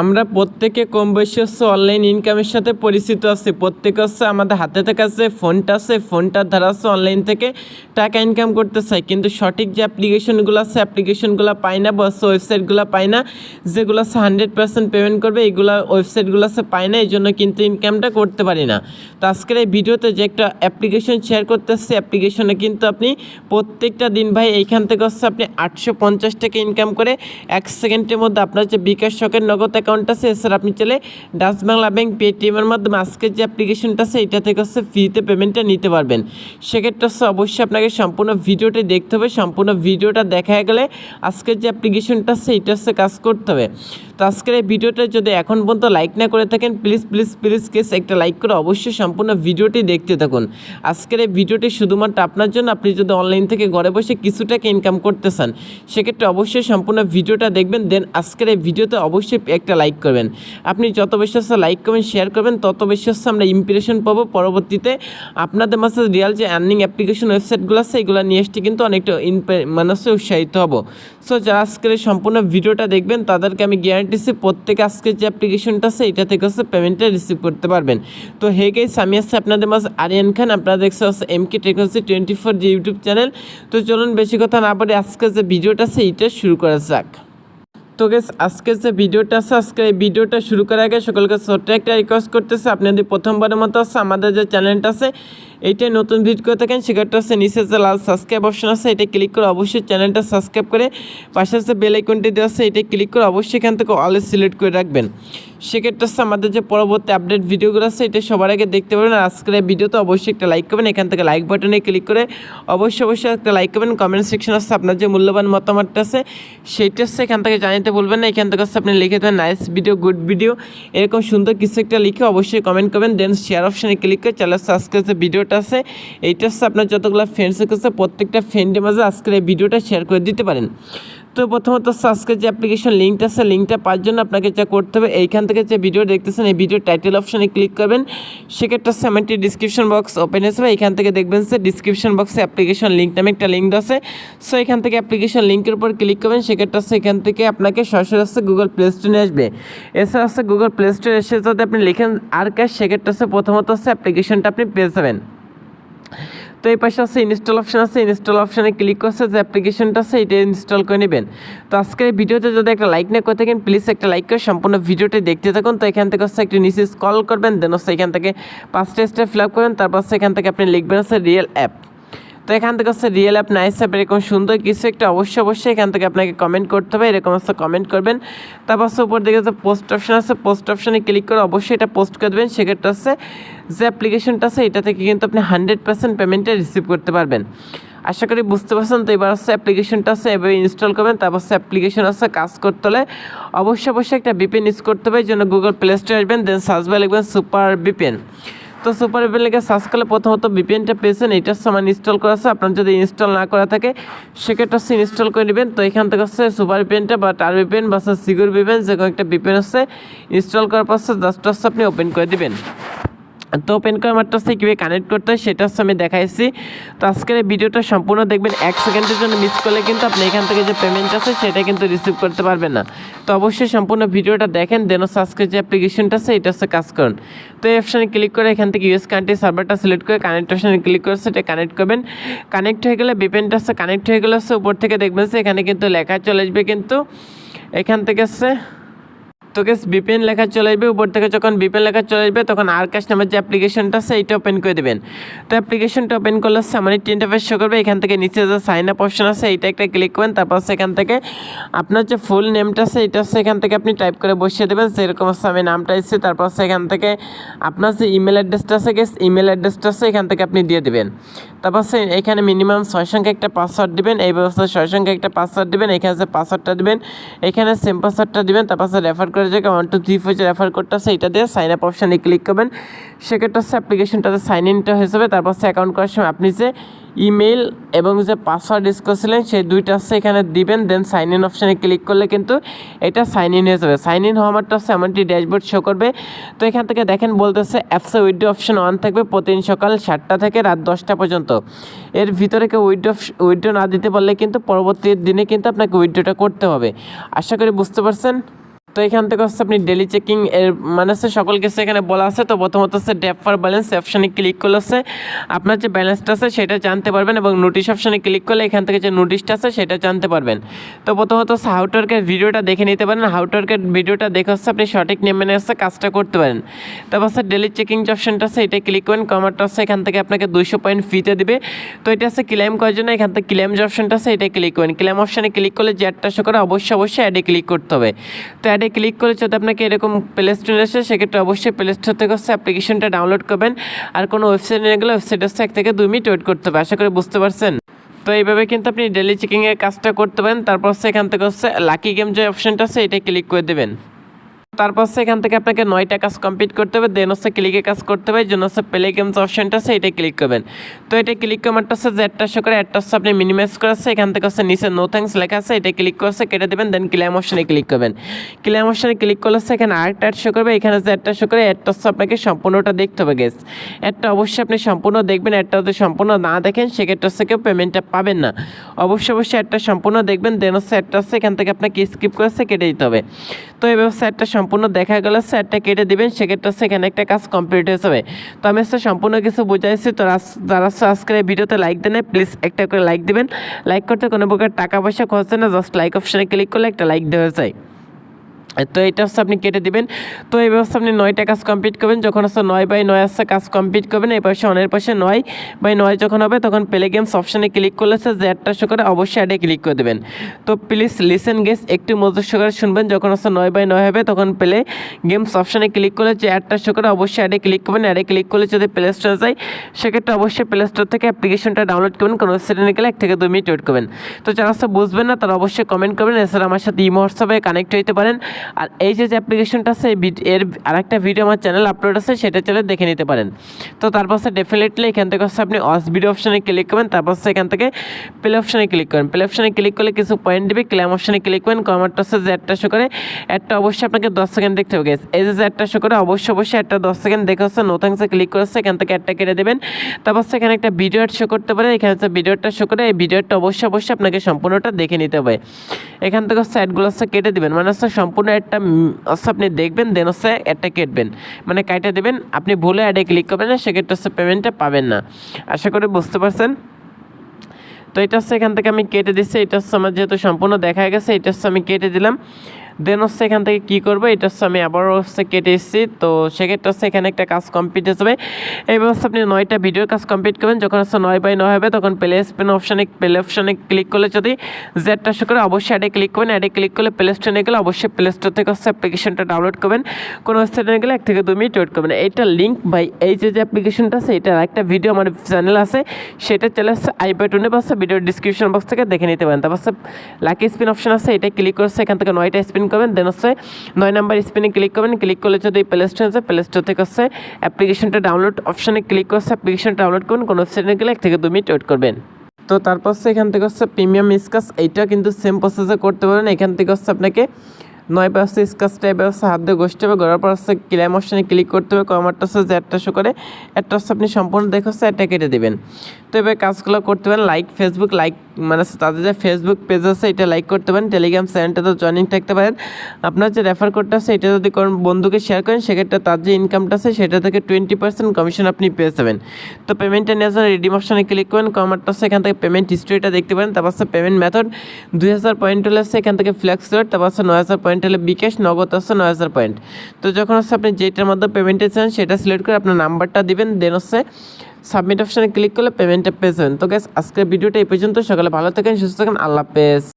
আমরা প্রত্যেকে কম বেশি হচ্ছে অনলাইন ইনকামের সাথে পরিচিত আছি। প্রত্যেকে হচ্ছে আমাদের হাতে থেকে আছে ফোনটা আছে ফোনটার দ্বারা হচ্ছে অনলাইন থেকে টাকা ইনকাম করতে চাই। কিন্তু সঠিক যে অ্যাপ্লিকেশনগুলো আছে অ্যাপ্লিকেশনগুলো পাই না, বা ওয়েবসাইটগুলো পাই না, যেগুলো আছে হান্ড্রেড পার্সেন্ট পেমেন্ট করবে এইগুলো ওয়েবসাইটগুলো আছে পাই না এই জন্য কিন্তু ইনকামটা করতে পারি না। তো আজকের এই ভিডিওতে যে একটা অ্যাপ্লিকেশন শেয়ার করতেছি অ্যাপ্লিকেশনে কিন্তু আপনি প্রত্যেকটা দিন ভাই এইখান থেকে হচ্ছে আপনি আটশো পঞ্চাশ টাকা ইনকাম করে এক সেকেন্ডের মধ্যে আপনার যে বিকাশ শখের নগদ অ্যাকাউন্ট আছে। এছাড়া আপনি চাইলে ডাচ বাংলা ব্যাংক পেটিএমের মাধ্যমে আজকের যে অ্যাপ্লিকেশনটা আছে, এটা থেকে হচ্ছে ফ্রিতে পেমেন্টটা নিতে পারবেন। সেক্ষেত্রে হচ্ছে অবশ্যই আপনাকে সম্পূর্ণ ভিডিওটি দেখতে হবে। সম্পূর্ণ ভিডিওটা দেখা গেলে আজকের যে অ্যাপ্লিকেশনটা আছে, এটা হচ্ছে কাজ করতে হবে। তো আজকের এই ভিডিওটা যদি এখন পর্যন্ত লাইক না করে থাকেন প্লিজ প্লিজ প্লিজ কেস একটা লাইক করে অবশ্যই সম্পূর্ণ ভিডিওটি দেখতে থাকুন। আজকের এই ভিডিওটি শুধুমাত্র আপনার জন্য, আপনি যদি অনলাইন থেকে ঘরে বসে কিছু টাকা ইনকাম করতে চান, সেক্ষেত্রে অবশ্যই সম্পূর্ণ ভিডিওটা দেখবেন দেন আজকের এই ভিডিওতে অবশ্যই একটা লাইক করবেন। আপনি যত বেশি হচ্ছে লাইক করবেন শেয়ার করবেন, তত বেশি হচ্ছে আমরা ইমপ্রেশন পাবো। পরবর্তীতে আপনাদের মাঝে রিয়াল যে আর্নিং অ্যাপ্লিকেশন ওয়েবসাইটগুলো আছে, এগুলো নিয়ে আসতে কিন্তু অনেকটা ইনপে মানে উৎসাহিত হব। সো যারা আজকের সম্পূর্ণ ভিডিওটা দেখবেন, তাদেরকে আমি গ্যারান্টিছি প্রত্যেকে আজকে যে অ্যাপ্লিকেশনটা আছে, এটা থেকে হচ্ছে পেমেন্টটা রিসিভ করতে পারবেন। তো হে গেস আমি আসছি আপনাদের মাঝে আরিয়ান খান আপনারা দেখছে হচ্ছে M K technology twenty four যে ইউটিউব চ্যানেল তো চলুন বেশি কথা না বলে আজকে যে ভিডিওটা আছে, এটা শুরু করা যাক। তো গেস আজকের যে ভিডিওটা আছে, আজকে এই ভিডিওটা শুরু করার আগে সকলকে ছোট্ট একটা রিকোয়েস্ট করতেছে। আপনি যদি প্রথমবারের মতো আছে আমাদের যে চ্যানেলটা আছে এইটাই নতুন ভিডিও করে থাকেন সেক্ষেত্রে হচ্ছে নিচে যে লাল সাবস্ক্রাইব অপশন আছে, এটা ক্লিক করে অবশ্যই চ্যানেলটা সাবস্ক্রাইব করে পাশে যে বেল আইকনটি দেওয়া আছে, এটা ক্লিক করে অবশ্যই এখান থেকে অল সিলেক্ট করে রাখবেন। সেক্ষেত্রে হচ্ছে আমাদের যে পরবর্তী আপডেট ভিডিওগুলো আছে, এটা সবার আগে দেখতে পাবেন আজকের ভিডিওতে অবশ্যই একটা লাইক করবেন, এখান থেকে লাইক বাটনে ক্লিক করে অবশ্যই অবশ্যই একটা লাইক করবেন। কমেন্ট সেকশন আছে, আপনার যে মূল্যবান মতামতটা আছে সেইটা হচ্ছে এখান থেকে জানাতে বলবেন না। এখান থেকে হচ্ছে আপনি লিখে দেবেন নাইস ভিডিও গুড ভিডিও এরকম সুন্দর কিছু একটা লিখে অবশ্যই কমেন্ট করবেন দেন শেয়ার অপশানে ক্লিক করে চ্যানেল আজকের যে ভিডিওটা আছে। এইটা হচ্ছে আপনার যতগুলো ফ্রেন্ডস আছে প্রত্যেকটা ফ্রেন্ডের মাঝে আজকের এই ভিডিওটা শেয়ার করে দিতে পারেন। তো প্রথমত হচ্ছে আজকের যে অ্যাপ্লিকেশন লিঙ্কটা আছে লিঙ্কটা পাওয়ার জন্য আপনাকে যা করতে হবে, এইখান থেকে যে ভিডিও দেখতেছেন, এই ভিডিও টাইটেল অপশানে ক্লিক করবেন। সেক্ষেত্রে একটি ডিসক্রিপশন বক্স ওপেন হয়েছে এখান থেকে দেখবেন যে ডিসক্রিপশন বক্সে অ্যাপ্লিকেশন লিঙ্ক নামে একটা লিঙ্ক আছে। সো এখান থেকে অ্যাপ্লিকেশন লিঙ্কের উপর ক্লিক করবেন, সেক্ষেত্রে এখান থেকে আপনাকে সরাসরি হচ্ছে গুগল প্লে স্টোরে আসবে। এছাড়া হচ্ছে গুগল প্লে স্টোরে এসে যদি আপনি লিখেন আর ক্যাশ সেক্ষেত্রে প্রথমত হচ্ছে অ্যাপ্লিকেশনটা আপনি পেয়ে যাবেন। তো এই পাশে আছে ইনস্টল অপশান আছে ইনস্টল অপশানে ক্লিক করছে, যে অ্যাপ্লিকেশনটা আছে এটা ইনস্টল করে নেবেন। তো আজকের ভিডিওতে যদি একটা লাইক না করে থাকেন প্লিজ একটা লাইক করে সম্পূর্ণ ভিডিওটি দেখতে থাকুন। তো এখান থেকে হচ্ছে একটি নিচে স্কল করবেন দেন হচ্ছে এখান থেকে পাঁচটা স্টেপ ফিল আপ করবেন, তারপর এখান থেকে আপনি লিখবেন হচ্ছে রিয়েল অ্যাপ তো এখান থেকে হচ্ছে রিয়েল অ্যাপ নাইস অ্যাপ এরকম সুন্দর কিছু একটা অবশ্যই অবশ্যই এখান থেকে আপনাকে কমেন্ট করতে হবে, এরকম হচ্ছে কমেন্ট করবেন। তারপর হচ্ছে উপর দিকে যে পোস্ট অপশন আছে পোস্ট অপশানে ক্লিক করে অবশ্যই এটা পোস্ট করে দেবেন। সেক্ষেত্রে হচ্ছে যে অ্যাপ্লিকেশনটা আছে, এটা থেকে কিন্তু আপনি হান্ড্রেড পার্সেন্ট পেমেন্টটা রিসিভ করতে পারবেন। আশা করি বুঝতে পারছেন, তো এবার হচ্ছে অ্যাপ্লিকেশনটা আছে, এভাবে ইনস্টল করবেন। তারপর হচ্ছে অ্যাপ্লিকেশন আছে, কাজ করতে হলে অবশ্যই অবশ্যই একটা বিপেন ইউজ করতে হবে, এই জন্য গুগল প্লে স্টোরে আসবেন দেন সার্চ বাই লিখবেন সুপার বিপেন তো সুপার ভিপিএন লিখে সার্চ করলে প্রথমত ভিপিএনটা পেয়েছেন এইটার সমান ইনস্টল করা আছে। আপনার যদি ইনস্টল না করা থাকে, সেক্ষেত্রে হচ্ছে ইনস্টল করে নেবেন। তো এখান থেকে হচ্ছে সুপার ভিপিএনটা বা টার ভিপিএন বা সিগুর ভিপিএন যে কোনো একটা ভিপিএন হচ্ছে ইনস্টল করার পর জাস্ট হচ্ছে আপনি ওপেন করে দিবেন। তো ওপেন করে মাত্র হচ্ছে কীভাবে কানেক্ট করতে হয় সেটা হচ্ছে আমি দেখাইছি। তো আজকের এই ভিডিওটা সম্পূর্ণ দেখবেন, এক সেকেন্ডের জন্য মিস করলে কিন্তু আপনি এখান থেকে যে পেমেন্ট আছে সেটা কিন্তু রিসিভ করতে পারবেন না। তো অবশ্যই সম্পূর্ণ ভিডিওটা দেখেন দেন আজকের যে অ্যাপ্লিকেশনটা আছে, এটা হচ্ছে কাজ করুন। তো এই অপশানে ক্লিক করে এখান থেকে ইউএস কান্ট্রি সার্ভারটা সিলেক্ট করে কানেক্ট অপশানে ক্লিক করে সেটা কানেক্ট করবেন। কানেক্ট হয়ে গেলে বিপেনটা হচ্ছে কানেক্ট হয়ে গেলে হচ্ছে উপর থেকে দেখবেন যে এখানে কিন্তু লেখা চলে আসবে কিন্তু, এখান থেকে হচ্ছে তো গেস বিপিএন লেখা চলে আসবে উপর থেকে যখন বিপিএন লেখা চলে আসবে তখন আর কাশ নামের যে অ্যাপ্লিকেশনটা আছে, এইটা ওপেন করে দেবেন। তো অ্যাপ্লিকেশনটা ওপেন করলে সামনে তিনটা পেজ শো করবে, এখান থেকে নিচে যে সাইন আপ অপশন আছে, এইটা একটা ক্লিক করবেন, তারপর সেখান থেকে আপনার যে ফুল নেমটা আছে এটা এখান থেকে আপনি টাইপ করে বসিয়ে দেবেন সেরকম হচ্ছে আমি নামটা এসেছি তারপর সেখান থেকে আপনার যে ইমেল অ্যাড্রেসটা আছে গেস ইমেল অ্যাড্রেসটা আছে, এখান থেকে আপনি দিয়ে দেবেন। তারপর সে এখানে মিনিমাম ছয় সংখ্যা একটা পাসওয়ার্ড দিবেন, এই ব্যবস্থায় ছয় সংখ্যা একটা পাসওয়ার্ড দিবেন, এখানে পাসওয়ার্ডটা দিবেন, এখানে সেম পাসওয়ার্ডটা দিবেন, তারপর রেফার করে যে ওয়ান টু থ্রি ফোর যে রেফার কোডটা আছে এটা দিয়ে সাইন আপ অপশানে ক্লিক করবেন। সেক্ষেত্রে হচ্ছে অ্যাপ্লিকেশনটাতে সাইন ইনটা হয়ে যাবে। তারপর সে অ্যাকাউন্ট করার সময় আপনি যে ইমেল এবং যে পাসওয়ার্ড ইউজ করছিলেন, সেই দুইটা হচ্ছে এখানে দিবেন। দেন সাইন ইন অপশানে ক্লিক করলে কিন্তু এটা সাইন ইন হয়ে যাবে। সাইন ইন হওয়া মাত্র হচ্ছে এমনটি ড্যাশবোর্ড শো করবে। তো এখান থেকে দেখেন বলতেছে অ্যাপসে উইডো অপশন অন থাকবে প্রতিদিন সকাল সাতটা থেকে রাত দশটা পর্যন্ত। এর ভিতরে কেউ উইডো উইডো না দিতে পারলে কিন্তু পরবর্তী দিনে কিন্তু আপনাকে উইডোটা করতে হবে। আশা করি বুঝতে পারছেন? তো এখান থেকে হচ্ছে আপনি ডেলি চেকিং এর মানে হচ্ছে সকল কিছু এখানে বলা আছে। তো প্রথমত হচ্ছে ড্যাপ ফর ব্যালেন্স অপশানে ক্লিক করলে হচ্ছে আপনার যে ব্যালেন্সটা আছে সেটা জানতে পারবেন এবং নোটিশ অপশানে ক্লিক করলে এখান থেকে যে নোটিশটা আছে সেটা জানতে পারবেন। তো প্রথমত হচ্ছে হাউটওয়ার্কের ভিডিওটা দেখে নিতে পারেন। হাউটওয়ার্কের ভিডিওটা দেখে হচ্ছে আপনি সঠিক মেনে হচ্ছে কাজটা করতে পারেন। তারপর হচ্ছে ডেলি চেকিং যে অপশানটা আছে এটা ক্লিক করেন। কমারটা হচ্ছে এখান থেকে আপনাকে দুইশো পয়েন্ট ফিতে দিবে। তো এটা হচ্ছে ক্লেম করার জন্য এখান থেকে ক্লেম যে অপশানটা আছে এটা ক্লিক করেন। ক্লেম অপশানে ক্লিক করলে যে অ্যাডটা শো করে অবশ্যই অবশ্যই অ্যাডে ক্লিক করতে হবে। তো অ্যাডে ক্লিক করে যদি আপনাকে এরকম প্লে স্টোর আসে সেক্ষেত্রে অবশ্যই প্লে স্টোর থেকে হচ্ছে অ্যাপ্লিকেশনটা ডাউনলোড করবেন। আর কোনো ওয়েবসাইট নিয়ে গেলে ওয়েবসাইট হচ্ছে এক থেকে দুই মিনিট ওয়েট করতে হবে, আশা করি বুঝতে পারছেন। তো এইভাবে কিন্তু আপনি ডেলি চেকিংয়ের কাজটা করতে পারেন, তারপর হচ্ছে এখান থেকে হচ্ছে লাকি গেম যে অপশানটা আছে, এটা ক্লিক করে দেবেন। তারপর এখান থেকে আপনাকে নয়টা কাজ কমপ্লিট করতে হবে দেন হচ্ছে ক্লিকে কাজ করতে হবে জন্য হচ্ছে প্লে গেমস অপশনটা আছে, এটা ক্লিক করবেন। তো এটা ক্লিক কমারটা হচ্ছে যে একটা শো করে একটা হচ্ছে আপনি মিনিমাইজ করে আছে এখান থেকে হচ্ছে নিচে নো থ্যাঙ্কস লেখা আছে, এটা ক্লিক করছে কেটে দেবেন দেন ক্লেম অপশনে ক্লিক করবেন। ক্লেম অপশনে ক্লিক করলে হচ্ছে এখানে আরেকটা অ্যাড শো করবে, এখানে যে একটা শো করে একটা হচ্ছে আপনাকে সম্পূর্ণটা দেখতে হবে গেস একটা অবশ্যই আপনি সম্পূর্ণ দেখবেন একটা যদি সম্পূর্ণ না দেখেন, সেক্ষেত্রে হচ্ছে কেউ পেমেন্টটা পাবেন না। অবশ্যই অবশ্যই একটা সম্পূর্ণ দেখবেন দেন হচ্ছে একটা হচ্ছে এখান থেকে আপনাকে স্কিপ করেছে কেটে দিতে হবে। তো এই ব্যবস্থা একটা সম্পূর্ণ দেখা গেলে, স্যারটা কেটে দেবেন, সেক্ষেত্রে সেখানে একটা কাজ কমপ্লিট হয়ে যাবে। তো আমি স্যার সম্পূর্ণ কিছু বোঝাইছি, তো যারা আজকের ভিডিওতে লাইক দেন প্লিজ একটা করে লাইক দেবেন। লাইক করতে কোনো প্রকার টাকা পয়সা খরচ না জাস্ট লাইক অপশানে ক্লিক করলে একটা লাইক দেওয়া যায়। তো এটা হচ্ছে আপনি কেটে দিবেন। তো এই ব্যবস্থা আপনি নয়টা কাজ কমপ্লিট করবেন, যখন হচ্ছে নয় বাই নয় আসছে কাজ কমপ্লিট করবেন, এই পাশে অনের পাশে নয় বাই নয় যখন হবে তখন প্লে গেমস অপশানে ক্লিক করলে হচ্ছে যে অ্যাডটা শো করে অবশ্যই অ্যাডে ক্লিক করে দেবেন। তো প্লিজ লিসেন গেস একটু মজুর সহকারে শুনবেন, যখন হচ্ছে নয় বাই নয় হবে তখন প্লে গেমস অপশানে ক্লিক করলে যে অ্যাডটা শো করে অবশ্যই অ্যাডে ক্লিক করবেন অ্যাডে ক্লিক করলে যদি প্লে স্টোরে যায়, সেক্ষেত্রে অবশ্যই প্লে স্টোর থেকে অ্যাপ্লিকেশনটা ডাউনলোড করবেন, কোনো ওয়েবসাইটে গেলে এক থেকে দুই মিনিট ওয়েট করবেন। তো যারা বুঝবেন না তারা অবশ্যই কমেন্ট করবেন, এছাড়া আমার সাথে ইমো হোয়াটসঅ্যাপে কানেক্ট হইতে পারেন। আর এই যে যে অ্যাপ্লিকেশনটা আছে এর আরেকটা ভিডিও আমার চ্যানেল আপলোড আছে, সেটা চলে দেখে নিতে পারেন। তো তারপর সে ডেফিনেটলি এখান থেকে হচ্ছে আপনি অস ভিডিও অপশানে ক্লিক করবেন, তারপর হচ্ছে এখান থেকে প্লে অপশানে ক্লিক করেন প্লে অপশানে ক্লিক করলে কিছু পয়েন্ট দিবে ক্লেম অপশানে ক্লিক করেন কমারটা হচ্ছে যে একটা শো করে, একটা অবশ্যই আপনাকে দশ সেকেন্ড দেখতে হবে। এই যে একটা শো করে, অবশ্যই অবশ্যই একটা দশ সেকেন্ড দেখে হচ্ছে নো থ্যাংকসে ক্লিক করেছে এখান থেকে একটা কেটে দেবেন। তারপর হচ্ছে এখানে একটা ভিডিও শো করতে পারে এখানে হচ্ছে ভিডিওটা শো করে, এই ভিডিওটা অবশ্যই অবশ্যই আপনাকে সম্পূর্ণটা দেখে নিতে হবে। এখান থেকে হচ্ছে অ্যাডগুলো হচ্ছে কেটে দেবেন মানে হচ্ছে সম্পূর্ণ একটা হচ্ছে আপনি দেখবেন দেন হচ্ছে অ্যাডটা কেটবেন। মানে কাইটা দেবেন, আপনি ভুলে অ্যাডে ক্লিক করবেন না, সেক্ষেত্রে হচ্ছে পেমেন্টটা পাবেন না। আশা করি বুঝতে পারছেন? তো এটা হচ্ছে এখান থেকে আমি কেটে দিচ্ছি, এটা হচ্ছে আমার যেহেতু সম্পূর্ণ দেখা গেছে, এটা হচ্ছে আমি কেটে দিলাম। দেন হচ্ছে এখান থেকে কী করব? এটা হচ্ছে আমি আবারও হচ্ছে কেটে এসেছি তো সেক্ষেত্রে হচ্ছে এখানে একটা কাজ কমপ্লিট হয়ে যাবে। এই ব্যবস্থা আপনি নয়টা ভিডিওর কাজ কমপ্লিট করবেন। যখন হচ্ছে নয় বাই নয় হবে, তখন প্লে স্পেন অপশানে প্লে অপশানে ক্লিক করলে যদি জেডটা শো করে, অবশ্যই অ্যাডে ক্লিক করবেন। অ্যাডে ক্লিক করলে প্লে স্টোরে গেলে অবশ্যই প্লে স্টোর থেকে হচ্ছে অ্যাপ্লিকেশনটা ডাউনলোড করবেন। কোনো ওয়েবসাইটে গেলে এক থেকে দুই মিনিট ওয়েট করবেন। এইটা লিঙ্ক ভাই এই যে যে অ্যাপ্লিকেশনটা আছে, এটার একটা ভিডিও আমার চ্যানেল আছে। সেটা চলে আসছে আই বা ভিডিও ডিসক্রিপশন বক্স থেকে দেখে নিতে পারেন। তারপর হচ্ছে লাকি স্পিন অপশন আছে এটা ক্লিক করছে এখান থেকে নয়টা স্পিন করবেন দেন হচ্ছে নয় নাম্বার স্পিনে ক্লিক করবেন ক্লিক করলে যদি প্লে স্টোর আছে প্লে স্টোর থেকে হচ্ছে অ্যাপ্লিকেশনটা ডাউনলোড অপশানে ক্লিক করছে অ্যাপ্লিকেশন ডাউনলোড করুন, কোনো ওয়েবসাইটে গেলে এক থেকে দু মিনিট ওয়েট করবেন। তো তারপর হচ্ছে এখান থেকে হচ্ছে প্রিমিয়াম স্কাস এইটা কিন্তু সেম প্রসেসে করতে পারেন, এখান থেকে হচ্ছে আপনাকে নয় ব্যবস্থা স্কাচ টাইপ ব্যবস্থা হাত দিয়ে ঘষতে হবে, গড়ার পর হচ্ছে ক্লেম অপশানে ক্লিক করতে হবে, কমারটা যে একটা শো করে, একটা হচ্ছে আপনি সম্পূর্ণ দেখে হচ্ছে একটা কেটে দেবেন। তো এবার কাজগুলো করতে পারেন লাইক ফেসবুক লাইক মানে তাদের যে ফেসবুক পেজ আছে, এটা লাইক করতে পারেন টেলিগ্রাম চ্যানেলটাতে জয়েনিং থাকতে পারেন। আপনার যে রেফার কোডটা আছে, এটা যদি কোন বন্ধুকে শেয়ার করেন, সেক্ষেত্রে তার যে ইনকামটা আছে, সেটা থেকে টোয়েন্টি পার্সেন্ট কমিশন আপনি পেয়ে যাবেন। তো পেমেন্টটা নেওয়ার জন্য রিডিম অপশানে ক্লিক করেন, কমারটা হচ্ছে এখান থেকে পেমেন্ট হিস্ট্রিটা দেখতে পারেন, তারপর হচ্ছে পেমেন্ট মেথড দুই হাজার পয়েন্ট হলে হচ্ছে এখান থেকে ফ্ল্যাক্স রেট তারপর নয় হাজার পয়েন্ট হলে বিকাশ, নগদ আসছে নয় হাজার পয়েন্ট তো যখন হচ্ছে আপনি যেটার মধ্যে পেমেন্টে চান, সেটা সিলেক্ট করে আপনার নাম্বারটা দিবেন দেন হচ্ছে সাবমিট অপশানে ক্লিক করলে পেমেন্টটা পেয়ে যাবেন তো গ্যাস আজকের ভিডিওটা এই পর্যন্ত। সকালে ভালো থাকেন, সুস্থ থাকেন, আল্লাহ হাফেজ।